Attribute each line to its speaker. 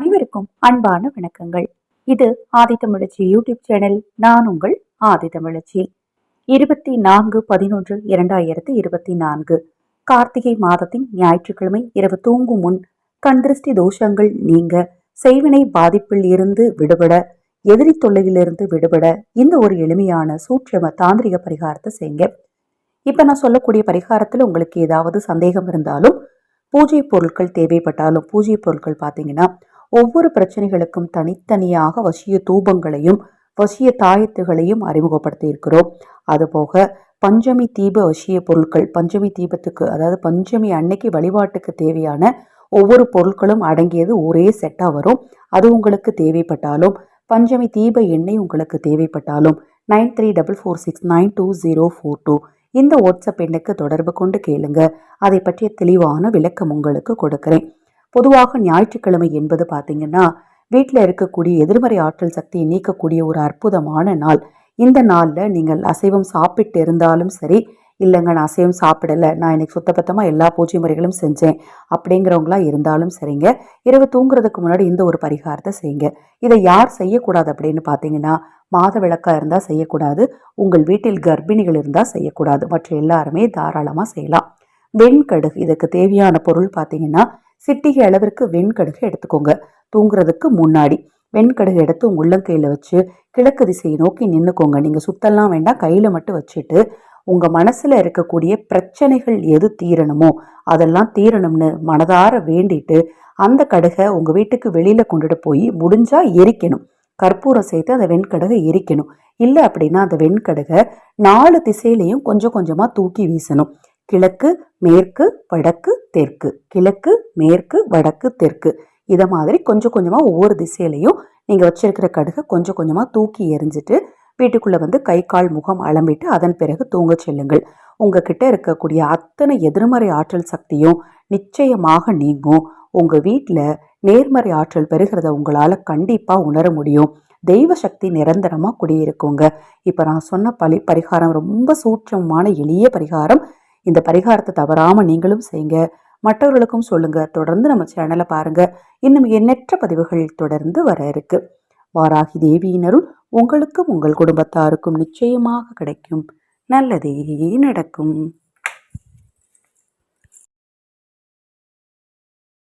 Speaker 1: அனைவருக்கும் அன்பான வணக்கங்கள். இது ஆதித்தமிழச்சி யூடியூப் சேனல். நான் உங்கள் ஆதித்தமிழச்சி இருபத்தி நான்கு பதினொன்று இரண்டாயிரத்தி இருபத்தி நான்கு கார்த்திகை மாதத்தின் ஞாயிற்றுக்கிழமை இரவு தூங்கும் முன் கண்திருஷ்டி தோஷங்கள் நீங்க செய்வினை பாதிப்பில் இருந்து விடுபட எதிரி தொல்லையிலிருந்து விடுபட இந்த ஒரு எளிமையான சூட்சம தாந்திரிக பரிகாரத்தை செய்யுங்க. இப்போ நான் சொல்லக்கூடிய பரிகாரத்தில் உங்களுக்கு ஏதாவது சந்தேகம் இருந்தாலும் பூஜை பொருட்கள் தேவைப்பட்டாலும் பூஜை பொருட்கள் பார்த்தீங்கன்னா ஒவ்வொரு பிரச்சனைகளுக்கும் தனித்தனியாக வசிய தூபங்களையும் வசிய தாயத்துகளையும் அறிமுகப்படுத்தி இருக்கிறோம் அதுபோக பஞ்சமி தீப வசிய பொருட்கள் பஞ்சமி தீபத்துக்கு அதாவது பஞ்சமி அன்னைக்கு வழிபாட்டுக்கு தேவையான ஒவ்வொரு பொருட்களும் அடங்கியது ஒரே செட்டாக வரும். அது உங்களுக்கு தேவைப்பட்டாலும் பஞ்சமி தீப எண்ணெய் உங்களுக்கு தேவைப்பட்டாலும் nine three double four six nine two zero four two இந்த வாட்ஸ்அப் எண்ணுக்கு தொடர்பு கொண்டு கேளுங்க. அதை பற்றிய தெளிவான விளக்கம் உங்களுக்கு கொடுக்குறேன். பொதுவாக ஞாயிற்றுக்கிழமை என்பது பார்த்தீங்கன்னா வீட்டில் இருக்கக்கூடிய எதிர்மறை ஆற்றல் சக்தியை நீக்கக்கூடிய ஒரு அற்புதமான நாள். இந்த நாளில் நீங்கள் அசைவம் சாப்பிட்டு இருந்தாலும் சரி இல்லைங்க நான் அசைவம் சாப்பிடலை நான் இன்றைக்கி சுத்தபத்தமாக எல்லா பூஜை முறைகளும் செஞ்சேன் அப்படிங்கிறவங்களா இருந்தாலும் சரிங்க. இரவு தூங்குறதுக்கு முன்னாடி இந்த ஒரு பரிகாரத்தை செய்யுங்க. இதை யார் செய்யக்கூடாது அப்படின்னு பார்த்தீங்கன்னா மாத விளக்காக இருந்தால் செய்யக்கூடாது உங்கள் வீட்டில் கர்ப்பிணிகள் இருந்தால் செய்யக்கூடாது. மற்ற எல்லாருமே தாராளமாக செய்யலாம். வெண்கடுகு இதுக்கு தேவையான பொருள் பார்த்தீங்கன்னா சிட்டிகை அளவிற்கு வெண்கடுகு எடுத்துக்கோங்க. தூங்குறதுக்கு முன்னாடி வெண்கடுகு எடுத்து உங்கள் உள்ளங்கையில் வச்சு கிழக்கு திசையை நோக்கி நின்றுக்கோங்க நீங்கள் சுத்தெல்லாம் வேண்டாம். கையில் மட்டும் வச்சுட்டு உங்கள் மனசில் இருக்கக்கூடிய பிரச்சனைகள் எது தீரணுமோ அதெல்லாம் தீரணும்னு மனதார வேண்டிட்டு அந்த கடுகை உங்கள் வீட்டுக்கு வெளியில் கொண்டுட்டு போய் முடிஞ்சால் எரிக்கணும். கற்பூரம் சேர்த்து அந்த வெண்கடகை எரிக்கணும். இல்லை அப்படின்னா அந்த வெண்கடகை நாலு திசையிலையும் கொஞ்சம் கொஞ்சமாக தூக்கி வீசணும். கிழக்கு மேற்கு வடக்கு தெற்கு. கிழக்கு மேற்கு வடக்கு தெற்கு. இதை மாதிரி கொஞ்சம் கொஞ்சமாக ஒவ்வொரு திசையிலையும் நீங்கள் வச்சிருக்கிற கடுகை கொஞ்சம் கொஞ்சமாக தூக்கி எரிஞ்சிட்டு வீட்டுக்குள்ளே வந்து கை கால் முகம் அலம்பிட்டு அதன் பிறகு தூங்க செல்லுங்கள். உங்ககிட்ட இருக்கக்கூடிய அத்தனை எதிர்மறை ஆற்றல் சக்தியும் நிச்சயமாக நீங்கும். உங்கள் வீட்டில் நேர்மறை ஆற்றல் பெறுகிறத உங்களால் கண்டிப்பாக உணர முடியும். தெய்வ சக்தி நிரந்தரமாக குடியிருக்குங்க. இப்போ நான் சொன்ன பலி பரிகாரம் ரொம்ப சூட்சமான எளிய பரிகாரம். இந்த பரிகாரத்தை தவறாமல் நீங்களும் செய்யுங்க. மற்றவர்களுக்கும் சொல்லுங்க. தொடர்ந்து நம்ம சேனலை பாருங்க. இன்னும் எண்ணற்ற பதிவுகள் தொடர்ந்து வர இருக்கு. வாராகி தேவியினரும் உங்களுக்கும் உங்கள் குடும்பத்தாருக்கும் நிச்சயமாக கிடைக்கும். நல்லதே நடக்கும்.